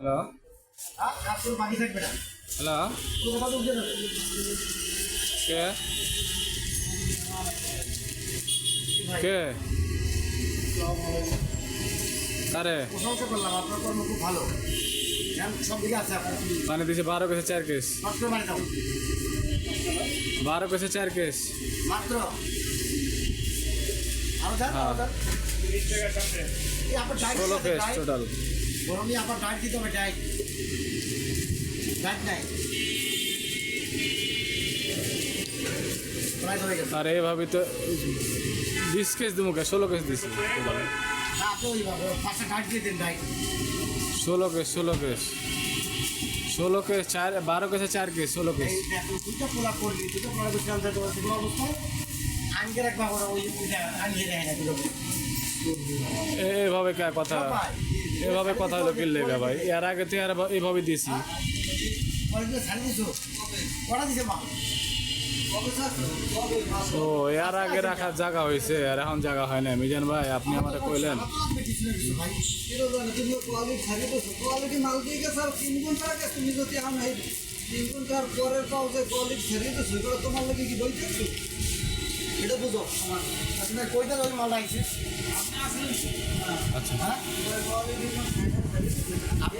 Hello hello কে কে আরে প্রশংসা করলাম আপনার কর্ম খুব ভালো মানে দিছে বারো কেসে চার কেস বারো কেসে চার কেস মাত্র ষোলো কেস টোটাল বরং আবার আপনার দিতে হবে ডায়েট ডায়েট নাই। আর এইভাবে তো বিশ কেস দেবো কে? ষোলো কেস দিছি। ষোলো কেস ষোলো কেস ষোলো কেস চার বারো কেসে চার কেস ষোলো কেস দুটো এভাবে কথা? এভাবে কথা হলো কি লেগে ভাই। এর আগে তো আর এভাবে দিছি পরে দিয়ে ছাড়ি দিছো কটা দিছে মা ও, এর আগে রাখার জায়গা হয়েছে, আর এখন জায়গা হয় না মিজান ভাই, আপনি আমার কইলেন। আচ্ছা। কোয়ালিটি